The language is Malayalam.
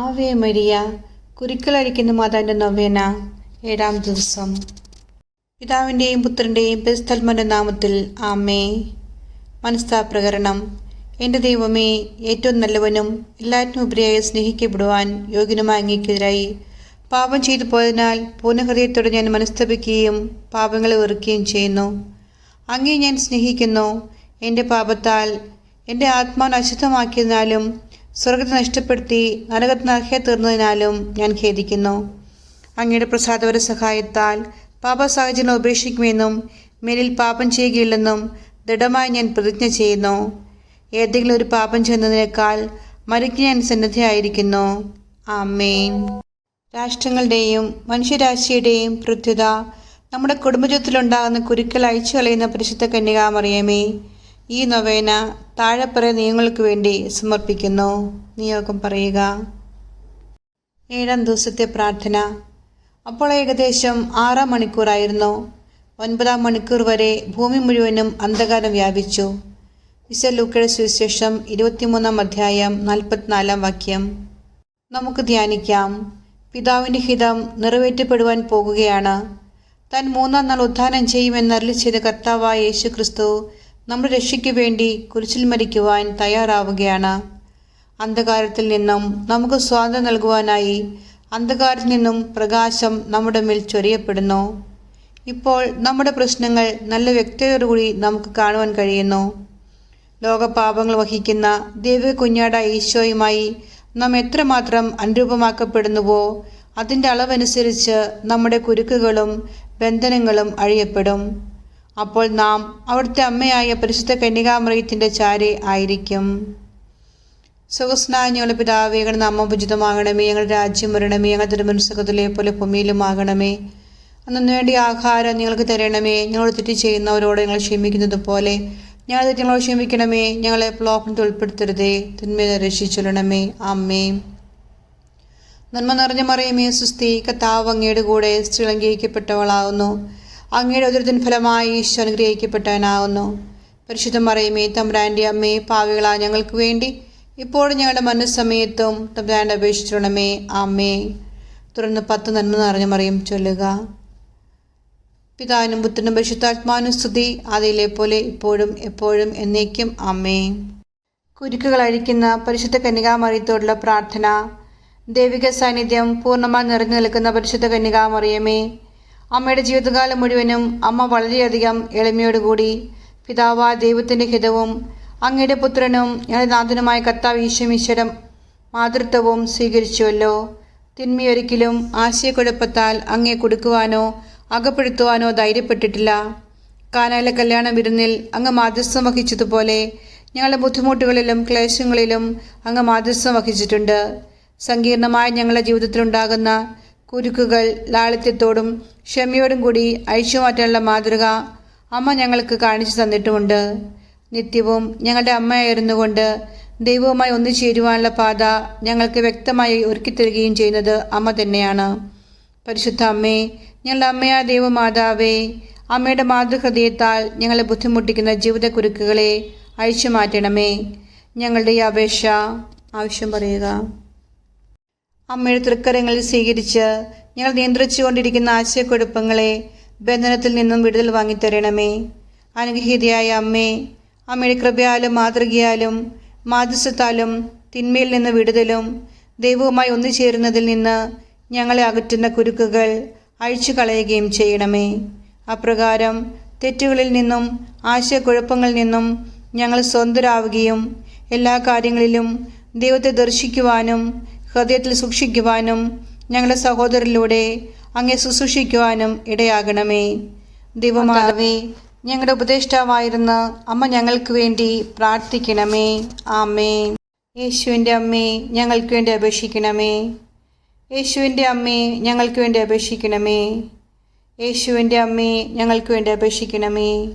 ആവേ മരിയ കുരുക്കളരിക്കുന്ന മാതാവിന്റെ നൊവേന ഏഴാം ദിവസം. പിതാവിന്റെയും പുത്രന്റെയും പെസ്തൽമന്റെ നാമത്തിൽ ആമേ. മനസ്താപ്രകരണം എന്റെ ദൈവമേ ഏറ്റവും നല്ലവനും എല്ലാറ്റിനും ഉപരിയായി സ്നേഹിക്കപ്പെടുവാൻ യോഗ്യനുമായ അങ്ങേക്കെതിരായി പാപം ചെയ്തു പോയതിനാൽ പൂർണഹൃദയത്തോടെ ഞാൻ മനസ്തപിക്കുകയും പാപങ്ങളെ വെറുക്കുകയും ചെയ്യുന്നു. അങ്ങേ ഞാൻ സ്നേഹിക്കുന്നു. എന്റെ പാപത്താൽ എന്റെ ആത്മാവിനെ അശുദ്ധമാക്കിയതിനാലും സ്വർഗത്തെ നഷ്ടപ്പെടുത്തി നരകത്തിന് അർഹ തീർന്നതിനാലും ഞാൻ ഖേദിക്കുന്നു. അങ്ങയുടെ പ്രസാദവര സഹായത്താൽ പാപ സാഹചര്യം ഉപേക്ഷിക്കുമെന്നും മേലിൽ പാപം ചെയ്യുകയില്ലെന്നും ദൃഢമായി ഞാൻ പ്രതിജ്ഞ ചെയ്യുന്നു. ഏതെങ്കിലും ഒരു പാപം ചെയ്യുന്നതിനേക്കാൾ മരിക്കാൻ ഞാൻ സന്നദ്ധയായിരിക്കുന്നു ആമേൻ. രാഷ്ട്രങ്ങളുടെയും മനുഷ്യരാശിയുടെയും പൃഥ്വത നമ്മുടെ കുടുംബജീവിതത്തിലുണ്ടാകുന്ന കുരുക്കൾ അയച്ചു കളയുന്ന പരിശുദ്ധ കന്യകാമറിയമേ ഈ നൊവേന താഴെ പറയുന്ന നിയമങ്ങൾക്ക് വേണ്ടി സമർപ്പിക്കുന്നു. നിയോഗം പറയുക. ഏഴാം ദിവസത്തെ പ്രാർത്ഥന. അപ്പോൾ ഏകദേശം ആറാം മണിക്കൂറായിരുന്നു. ഒൻപതാം മണിക്കൂർ വരെ ഭൂമി മുഴുവനും അന്ധകാരം വ്യാപിച്ചു. വിശ ലൂക്കയുടെ സുവിശേഷം ഇരുപത്തിമൂന്നാം അധ്യായം നാൽപ്പത്തിനാലാം വാക്യം. നമുക്ക് ധ്യാനിക്കാം. പിതാവിന്റെ ഹിതം നിറവേറ്റപ്പെടുവാൻ പോകുകയാണ്. താൻ മൂന്നാം നാൾ ഉദ്ധാനം ചെയ്യുമെന്നരളി ചെയ്ത കർത്താവായ യേശു ക്രിസ്തു നമ്മുടെ രക്ഷയ്ക്ക് വേണ്ടി കുരിശിൽ മരിക്കുവാൻ തയ്യാറാവുകയാണ്. അന്ധകാരത്തിൽ നിന്നും നമുക്ക് സ്വാതന്ത്ര്യം നൽകുവാനായി അന്ധകാരത്തിൽ നിന്നും പ്രകാശം നമ്മുടെ മേൽ ചൊരിയപ്പെടുന്നു. ഇപ്പോൾ നമ്മുടെ പ്രശ്നങ്ങൾ നല്ല വ്യക്തതയോടുകൂടി നമുക്ക് കാണുവാൻ കഴിയുന്നു. ലോകപാപങ്ങൾ വഹിക്കുന്ന ദൈവ കുഞ്ഞാട ഈശോയുമായി നാം എത്രമാത്രം അനുരൂപമാക്കപ്പെടുന്നുവോ അതിന്റെ അളവനുസരിച്ച് നമ്മുടെ കുരുക്കുകളും ബന്ധനങ്ങളും അഴിയപ്പെടും. അപ്പോൾ നാം അവിടുത്തെ അമ്മയായ പരിശുദ്ധ കന്യകാമൃഗത്തിന്റെ ചാരി ആയിരിക്കും. സുഖസ്നാഞ്ഞുള്ള പിതാവേ ഞങ്ങളുടെ നാമം ഉചിതമാകണമേ. ഞങ്ങളുടെ രാജ്യം വരണമേ. ഞങ്ങളുടെ തിരുമനസ്സകത്തിലെ പോലെ ഭൂമിയിലുമാകണമേ. അന്നു വേണ്ടി ആഹാരം നിങ്ങൾക്ക് തരണമേ. ഞങ്ങൾ തെറ്റ് ചെയ്യുന്നവരോട് ഞങ്ങൾ ക്ഷമിക്കുന്നത് പോലെ ഞങ്ങൾ തെറ്റുകളോട് ക്ഷമിക്കണമേ. ഞങ്ങളെ പ്ലോപ്പത്തിൽ ഉൾപ്പെടുത്തരുതേ. തിന്മയെ രക്ഷിച്ചൊല്ലണമേ. അമ്മേ നന്മ നിറഞ്ഞ മറിയമേ സുസ്തി കത്താവ് അങ്ങയുടെ കൂടെ സ്ത്രീ അംഗീകരിക്കപ്പെട്ടവളാവുന്നു അങ്ങയുടെ ഉദരത്തിൻ ഫലമായി ഈശോ അനുഗ്രഹിക്കപ്പെട്ടവനാകുന്നു. പരിശുദ്ധ മറിയമേ തമ്പുരാന്റെ അമ്മേ പാവികളാ ഞങ്ങൾക്ക് വേണ്ടി ഇപ്പോഴും ഞങ്ങളുടെ മനസ്സമയത്തും തമ്പുരാന്റെ അപേക്ഷിച്ചിടണമേ. അമ്മേ തുടർന്ന് പത്ത് നന്മ നിറഞ്ഞ മറിയും ചൊല്ലുക. പിതാവിനും പുത്രനും പരിശുദ്ധാത്മാവിനും സ്തുതി അതിലെ പോലെ ഇപ്പോഴും എപ്പോഴും എന്നേക്കും. അമ്മേ കുരുക്കുകൾ അഴിക്കുന്ന പരിശുദ്ധ കന്യകാമറിയത്തോടുള്ള പ്രാർത്ഥന. ദൈവിക സാന്നിധ്യം പൂർണമായി നിറഞ്ഞു നിൽക്കുന്ന പരിശുദ്ധ കന്യകാമറിയമേ അമ്മയുടെ ജീവിതകാലം മുഴുവനും അമ്മ വളരെയധികം എളിമയോടുകൂടി പിതാവായ ദൈവത്തിന്റെ ഹിതവും അങ്ങയുടെ പുത്രനും ഞങ്ങളുടെ നാഥനുമായ കർത്താവ് ഈശ്വമീശ്വരം മാതൃത്വവും സ്വീകരിച്ചുവല്ലോ. തിന്മയൊരിക്കലും ആശയക്കുഴപ്പത്താൽ അങ്ങേ കൊടുക്കുവാനോ അകപ്പെടുത്തുവാനോ ധൈര്യപ്പെട്ടിട്ടില്ല. കാനായിലെ കല്യാണ വിരുന്നിൽ അങ്ങ് മാധ്യസ്ഥം വഹിച്ചതുപോലെ ഞങ്ങളുടെ ബുദ്ധിമുട്ടുകളിലും ക്ലേശങ്ങളിലും അങ്ങ് മാധ്യസ്ഥം വഹിച്ചിട്ടുണ്ട്. സങ്കീർണമായ ഞങ്ങളുടെ ജീവിതത്തിലുണ്ടാകുന്ന കുരുക്കുകൾ ലാളിത്യത്തോടും ക്ഷമയോടും കൂടി അഴിച്ചുമാറ്റാനുള്ള മാതൃക അമ്മ ഞങ്ങൾക്ക് കാണിച്ചു തന്നിട്ടുമുണ്ട്. നിത്യവും ഞങ്ങളുടെ അമ്മയായിരുന്നുകൊണ്ട് ദൈവവുമായി ഒന്നിച്ചേരുവാനുള്ള പാത ഞങ്ങൾക്ക് വ്യക്തമായി ഒരുക്കിത്തരികയും ചെയ്യുന്നത് അമ്മ തന്നെയാണ്. പരിശുദ്ധ അമ്മേ ഞങ്ങളുടെ അമ്മയായ ദൈവമാതാവേ അമ്മയുടെ മാതൃഹൃദയത്താൽ ഞങ്ങളെ ബുദ്ധിമുട്ടിക്കുന്ന ജീവിത കുരുക്കുകളെ അഴിച്ചു മാറ്റണമേ ഞങ്ങളുടെ ഈ അപേക്ഷ ആവശ്യം പറയുക. അമ്മയുടെ തൃക്കരങ്ങളിൽ സ്വീകരിച്ച് ഞങ്ങൾ നിയന്ത്രിച്ചുകൊണ്ടിരിക്കുന്ന ആശയക്കുഴപ്പങ്ങളെ ബന്ധനത്തിൽ നിന്നും വിടുതൽ വാങ്ങിത്തരണമേ. അനുഗ്രഹീതയായ അമ്മേ അമ്മയുടെ കൃപയാലും മാതൃകയാലും മാധ്യസ്ഥത്താലും തിന്മയിൽ നിന്ന് വിടുതലും ദൈവവുമായി ഒന്നുചേരുന്നതിൽ നിന്ന് ഞങ്ങളെ അകറ്റുന്ന കുരുക്കുകൾ അഴിച്ചു കളയുകയും ചെയ്യണമേ. അപ്രകാരം തെറ്റുകളിൽ നിന്നും ആശയക്കുഴപ്പങ്ങളിൽ നിന്നും ഞങ്ങൾ സ്വന്തരാവുകയും എല്ലാ കാര്യങ്ങളിലും ദൈവത്തെ ദർശിക്കുവാനും ഹൃദയത്തിൽ സൂക്ഷിക്കുവാനും ഞങ്ങളുടെ സഹോദരിലൂടെ അങ്ങേ ശുശ്രൂഷിക്കുവാനും ഇടയാകണമേ. ദൈവമാതാവേ ഞങ്ങളുടെ ഉപദേഷ്ടാവായിരുന്ന അമ്മ ഞങ്ങൾക്ക് വേണ്ടി പ്രാർത്ഥിക്കണമേ. ആമേ യേശുവിന്റെ അമ്മേ ഞങ്ങൾക്ക് വേണ്ടി അപേക്ഷിക്കണമേ. യേശുവിന്റെ അമ്മേ ഞങ്ങൾക്ക് വേണ്ടി അപേക്ഷിക്കണമേ. യേശുവിന്റെ അമ്മേ ഞങ്ങൾക്ക് വേണ്ടി അപേക്ഷിക്കണമേ.